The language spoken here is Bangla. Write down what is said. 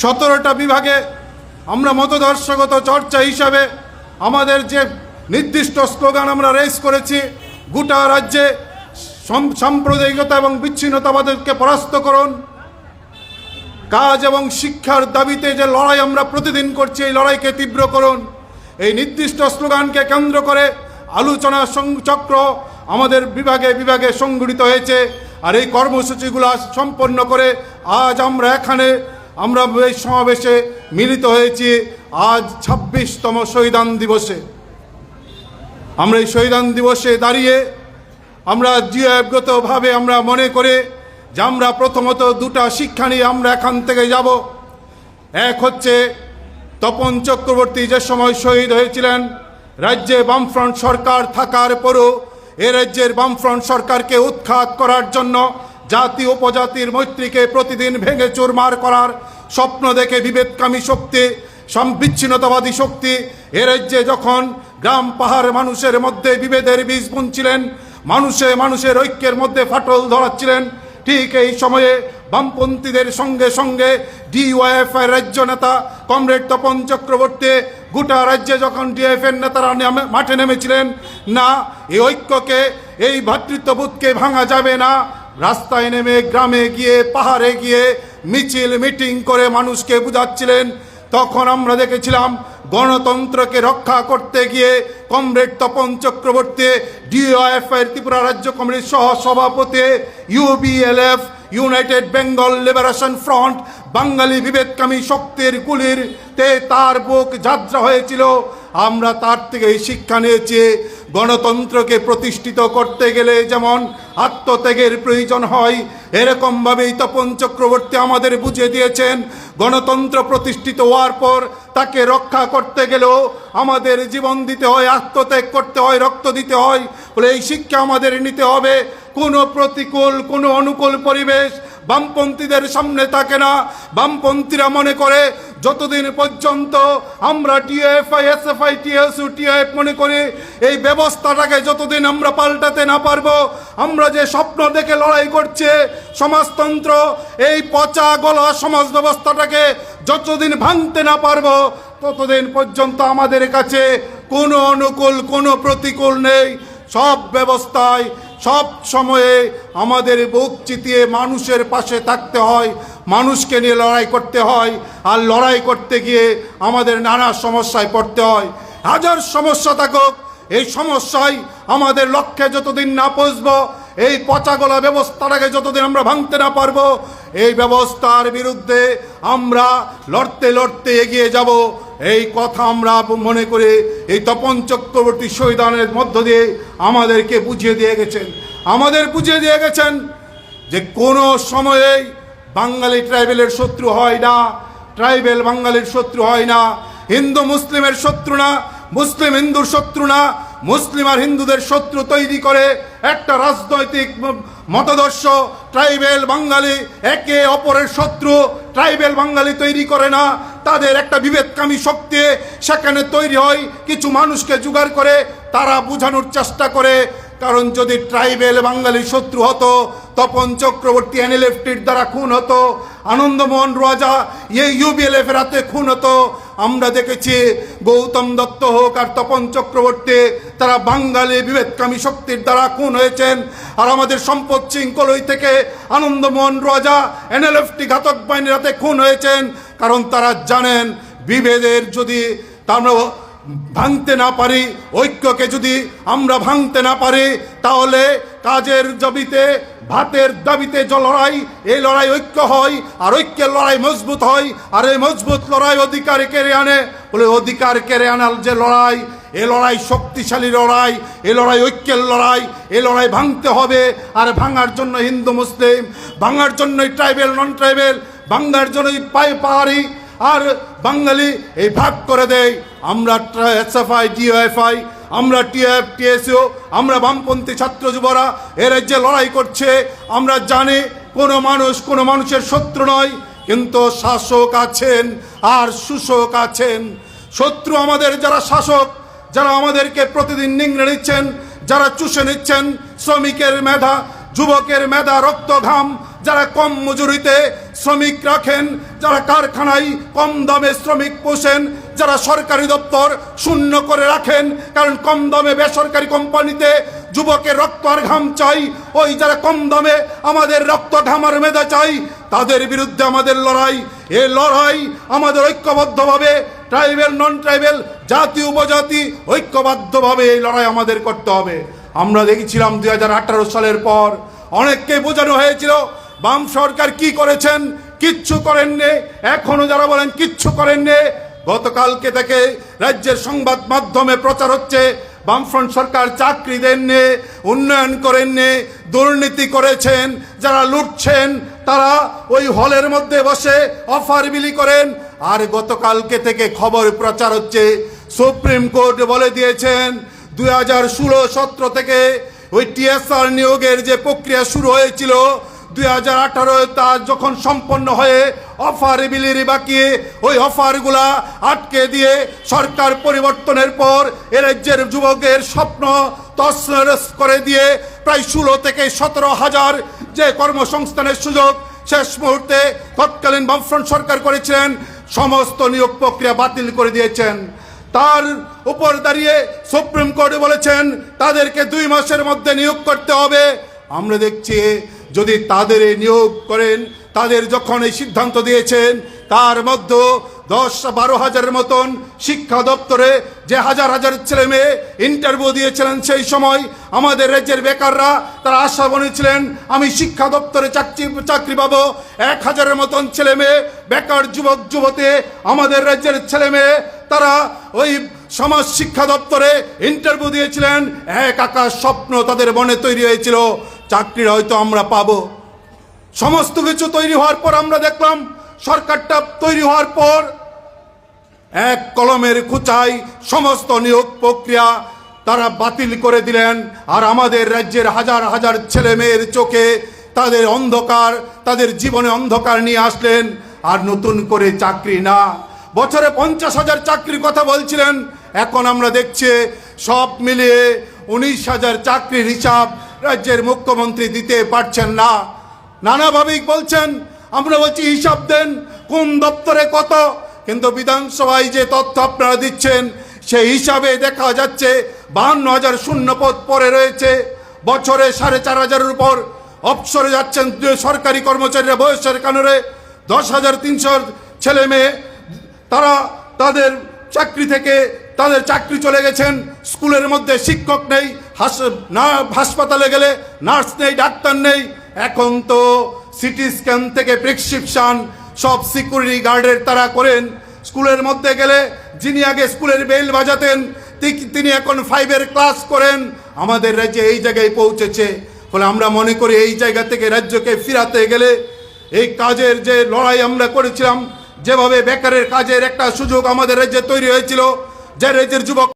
সতেরোটা বিভাগে আমরা মতদর্শগত চর্চা হিসাবে আমাদের যে নির্দিষ্ট স্লোগান আমরা রেস করেছি, গোটা রাজ্যে সাম্প্রদায়িকতা এবং বিচ্ছিন্নতাবাদকে পরাস্ত করুন। কাজ এবং শিক্ষার দাবিতে যে লড়াই আমরা প্রতিদিন করছি, এই লড়াইকে তীব্র করুন। এই নির্দিষ্ট স্লোগানকে কেন্দ্র করে আলোচনা চক্র আমাদের বিভাগে বিভাগে সংগঠিত হয়েছে। আর এই কর্মসূচিগুলো সম্পন্ন করে আজ আমরা এখানে আমরা এই সমাবেশে মিলিত হয়েছি আজ ছাব্বিশতম শহীদান দিবসে। আমরা এই শহীদান দিবসে দাঁড়িয়ে আমরা জিয়াগতভাবে আমরা মনে করে যে আমরা প্রথমত দুটা শিক্ষা নিয়ে আমরা এখান থেকে যাব। এক হচ্ছে তপন চক্রবর্তী যে সময় শহীদ হয়েছিলেন, রাজ্যে বামফ্রন্ট সরকার থাকার পরও এ রাজ্যের বামফ্রন্ট সরকারকে উৎখাত করার জন্য জাতি উপজাতির মৈত্রীকে প্রতিদিন ভেঙে চুরমার করার স্বপ্ন দেখে বিভেদকামী শক্তি বিচ্ছিন্নতাবাদী শক্তি, এ রাজ্যে যখন গ্রাম পাহাড় মানুষের মধ্যে বিভেদের বীজ বুনছিলেন, মানুষে মানুষের ঐক্যের মধ্যে ফাটল ধরাচ্ছিলেন, ঠিক এই সময়ে বামপন্থীদের সঙ্গে সঙ্গে ডিওয়াইএফ এর রাজ্য নেতা কমরেড তপন চক্রবর্তী গোটা রাজ্যে যখন ডিএফ এর নেতারা মাঠে নেমেছিলেন, না, এই ঐক্যকে, এই ভ্রাতৃত্ববোধকে ভাঙা যাবে না রাস্তায় নেমে গ্রামে গিয়ে, পাহাড়ে গিয়ে মিছিল, মিটিং করে মানুষকে বুঝাচ্ছিলেন। তখন আমরা দেখেছিলাম, গণতন্ত্রকে রক্ষা করতে গিয়ে কমরেড তপন চক্রবর্তী ডিওএফ এর ত্রিপুরা রাজ্য কমিটির সহ সভাপতি UBLF, united Bengal liberation front, বাঙালি বিভেদকামী শক্তির গুলির তে তার বুক যাত্রা হয়েছিল। আমরা তার থেকে শিক্ষা নিয়েছি, গণতন্ত্রকে প্রতিষ্ঠিত করতে গেলে যেমন আত্মত্যাগের প্রয়োজন হয়, এরকমভাবেই তপন চক্রবর্তী আমাদের বুঝিয়ে দিয়েছেন, গণতন্ত্র প্রতিষ্ঠিত হওয়ার পর তাকে রক্ষা করতে গেলেও আমাদের জীবন দিতে হয়, আত্মত্যাগ করতে হয়, রক্ত দিতে হয় বলে এই শিক্ষা আমাদের নিতে হবে। কোনো প্রতিকূল, কোনো অনুকূল পরিবেশ বামপন্থীদের সামনে থাকে না। বামপন্থীরা মনে করে, যতদিন পর্যন্ত আমরা টিএফআই এসএফআই টিএসইউ, টিএফ মনে করি, এই ব্যবস্থাটাকে যতদিন আমরা পাল্টাতে না পারব, আমরা যে স্বপ্ন দেখে লড়াই করছে সমাজতন্ত্র, এই পচা গলা সমাজ ব্যবস্থাটাকে যতদিন ভাঙতে না পারব, ততদিন পর্যন্ত আমাদের কাছে কোনো অনুকূল, কোনো প্রতিকূল নেই। সব ব্যবস্থায় সব সময়ে আমাদের বুক চিতিয়ে মানুষের পাশে থাকতে হয়, মানুষকে নিয়ে লড়াই করতে হয়, আর লড়াই করতে গিয়ে আমাদের নানা সমস্যায় পড়তে হয়। হাজার সমস্যা থাকুক, এই সমস্যায় আমাদের লক্ষ্যে যতদিন না পৌঁছব, এই পচাগলা ব্যবস্থাটাকে যতদিন আমরা ভাঙতে না পারব এই ব্যবস্থার বিরুদ্ধে আমরা লড়তে লড়তে এগিয়ে যাব। এই কথা আমরা মনে করে এই তপন চক্রবর্তী শহীদানের মধ্য দিয়ে আমাদেরকে বুঝিয়ে দিয়ে গেছেন। আমাদের বুঝিয়ে দিয়ে গেছেন যে কোনো সময়েই বাঙালি ট্রাইবেলের শত্রু হয় না, ট্রাইবেল বাঙালির শত্রু হয় না, হিন্দু মুসলিমের শত্রু না, মুসলিম হিন্দুর শত্রু না মুসলিম আর হিন্দুদের শত্রু তৈরি করে একটা রাজনৈতিক মতাদর্শ, ট্রাইবেল বাঙালি, একে অপরের শত্রু, ট্রাইবেল বাঙালি তৈরি করে না। তাদের একটা বিভেদকামী শক্তি সেখানে তৈরি হয়, কিছু মানুষকে জোগাড় করে, তারা বোঝানোর চেষ্টা করে। কারণ যদি ট্রাইবেল বাঙালি শত্রু হতো, তপন চক্রবর্তী এনএলএফটির দ্বারা খুন হতো, আনন্দমোহন রাজা এই ইউবিএলএফ হাতে খুন হতো আমরা দেখেছি গৌতম দত্ত হোক আর তপন চক্রবর্তী, তারা বাঙালি বিভেদকামী শক্তির দ্বারা খুন হয়েছেন। আর আমাদের সম্পদ কলই থেকে আনন্দমোহন রাজা, এনএলএফটি ঘাতক বাহিনীর হাতে খুন হয়েছেন। কারণ তারা জানেন বিভেদের যদি আমরা ভাঙতে না পারি, ঐক্যকে যদি আমরা ভাঙতে না পারি, তাহলে কাজের জবিতে ভাতের দাবিতে যে লড়াই, এই লড়াই ঐক্য হয়, আর ঐক্যের লড়াই মজবুত হয়, আর এই মজবুত লড়াই অধিকার কেড়ে আনে। বলে অধিকার কেড়ে আনার যে লড়াই, এ লড়াই শক্তিশালী লড়াই, এ লড়াই ঐক্যের লড়াই, এ লড়াই ভাঙতে হবে, আর ভাঙার জন্য হিন্দু মুসলিম, ভাঙার জন্যই ট্রাইবেল নন ট্রাইবেল ভাঙার জন্যই পাই পাহাড়ি, আর বাঙালি এই ভাগ করে দেয়। আমরা এসএফআই ডিওএফআই আমরা টিএফ, টিএসইউ, আমরা বামপন্থী ছাত্র যুবরা, এ যে লড়াই করছে। আমরা জানি কোনো মানুষ কোনো মানুষের শত্রু নয়, কিন্তু শাসক আছেন আর শুশক আছেন। শত্রু আমাদের যারা শাসক, যারা আমাদেরকে প্রতিদিন নিংড়ে নিচ্ছেন, যারা চুষে নিচ্ছেন, শ্রমিকের মেধা, যুবকের মেধা রক্ত ঘাম যারা কম মজুরিতে শ্রমিক রাখেন, যারা কারখানায় কম দামে শ্রমিক পোষেন যারা সরকারি দপ্তর শূন্য করে রাখেন, কারণ কম দামে বেসরকারি কোম্পানিতে যুবকের রক্ত আর ঘাম চাই। ওই যারা কম দামে আমাদের রক্ত ঘামার মেধা চাই, তাদের বিরুদ্ধে আমাদের লড়াই। এ লড়াই আমাদের ঐক্যবদ্ধভাবে, ট্রাইবেল নন ট্রাইবেল জাতি, উপজাতি ঐক্যবদ্ধভাবে এই লড়াই আমাদের করতে হবে। আমরা দেখেছিলাম দুই হাজার আঠারো সালের পর অনেককে বোঝানো হয়েছিল, বাম সরকার কি করেছেন, কিচ্ছু করেননি, এখনও যারা বলেন কিচ্ছু করেননি গতকালকে থেকে রাজ্যের সংবাদ মাধ্যমে প্রচার হচ্ছে, বামফ্রন্ট সরকার চাকরি দেননি, উন্নয়ন করেননি, দুর্নীতি করেছেন, যারা লুটছেন, তারা ওই হলের মধ্যে বসে অফার বিলি করেন। আর গতকালকে থেকে খবর প্রচার হচ্ছে, সুপ্রিম কোর্ট বলে দিয়েছেন, দুই হাজার ষোলো সতেরো থেকে ওই টিএসআর নিয়োগের যে প্রক্রিয়া শুরু হয়েছিল দুই হাজার আঠারো তা যখন সম্পন্ন হয়ে অফার বিলির বাকি, ওই অফারগুলা আটকে দিয়ে সরকার পরিবর্তনের পর এ রাজ্যের যুবকের স্বপ্ন তসনস করে দিয়ে প্রায় ষোলো থেকে সতেরো হাজার যে কর্মসংস্থানের সুযোগ শেষ মুহূর্তে তৎকালীন বামফ্রন্ট সরকার করেছিলেন, সমস্ত নিয়োগ প্রক্রিয়া বাতিল করে দিয়েছেন। তার উপর দাঁড়িয়ে সুপ্রিম কোর্টে বলেছেন, তাদেরকে দুই মাসের মধ্যে নিয়োগ করতে হবে। আমরা দেখছি যদি তাদের নিয়োগ করেন, তাদের যখন এই সিদ্ধান্ত দিয়েছেন, তার মধ্যে দশ বারো হাজারের মতন শিক্ষা দপ্তরে যে হাজার হাজার ছেলে মেয়ে ইন্টারভিউ দিয়েছিলেন সেই সময় আমাদের রাজ্যের বেকাররা, তারা আশা বনেছিলেন, আমি শিক্ষা দপ্তরে চাকরি চাকরি পাবো। এক হাজারের মতন ছেলে মেয়ে, বেকার যুবক, যুবতী, আমাদের রাজ্যের ছেলে মেয়ে, তারা ওই সমাজ শিক্ষা দপ্তরে ইন্টারভিউ দিয়েছিলেন। এক আকাশ স্বপ্ন তাদের মনে তৈরি হয়েছিল। চাকরির হয়তো আমরা পাবো। সমস্ত কিছু তৈরি হওয়ার পর আমরা দেখলাম, সরকারটা তৈরি হওয়ার পর এক কলমের খুচাই সমস্ত নিয়োগ প্রক্রিয়া তারা বাতিল করে দিলেন। আর আমাদের রাজ্যের হাজার হাজার ছেলে মেয়ের চোখে তাদের অন্ধকার, তাদের জীবনে অন্ধকার নিয়ে আসলেন। আর নতুন করে চাকরি না। বছরে পঞ্চাশ হাজার চাকরির কথা বলছিলেন। এখন আমরা দেখছি সব মিলিয়ে উনিশ হাজার চাকরির হিসাব রাজ্যের মুখ্যমন্ত্রী দিতে পারছেন না। নানাভাবেই বলছেন, আমরা বলছি, হিসাব দেন, কোন দপ্তরে কত? কিন্তু বিধানসভায় যে তথ্য আপনারা দিচ্ছেন, সেই হিসাবে দেখা যাচ্ছে, বাহান্ন হাজার শূন্য পদ পরে রয়েছে। বছরে সাড়ে চার হাজারের উপর অবসরে যাচ্ছেন সরকারি কর্মচারীরা বয়সের কারণে দশ হাজার তিনশো ছেলে মেয়ে, তারা তাদের চাকরি থেকে তাদের চাকরি চলে গেছেন, স্কুলের মধ্যে শিক্ষক নেই হাস না, হাসপাতালে গেলে নার্স নেই, ডাক্তার নেই। এখন তো সিটি স্ক্যান থেকে প্রেসক্রিপশন সব সিকিউরিটি গার্ডের তারা করেন। স্কুলের মধ্যে গেলে যিনি আগে স্কুলের বেল বাজাতেন তিনি এখন ফাইভের ক্লাস করেন। আমাদের রাজ্যে এই জায়গায় পৌঁছেছে। ফলে আমরা মনে করি এই জায়গা থেকে রাজ্যকে ফিরাতে গেলে এই কাজের যে লড়াই আমরা করেছিলাম, যেভাবে বেকারের কাজের একটা সুযোগ আমাদের রাজ্যে তৈরি হয়েছিল, যে রাজ্যের যুবক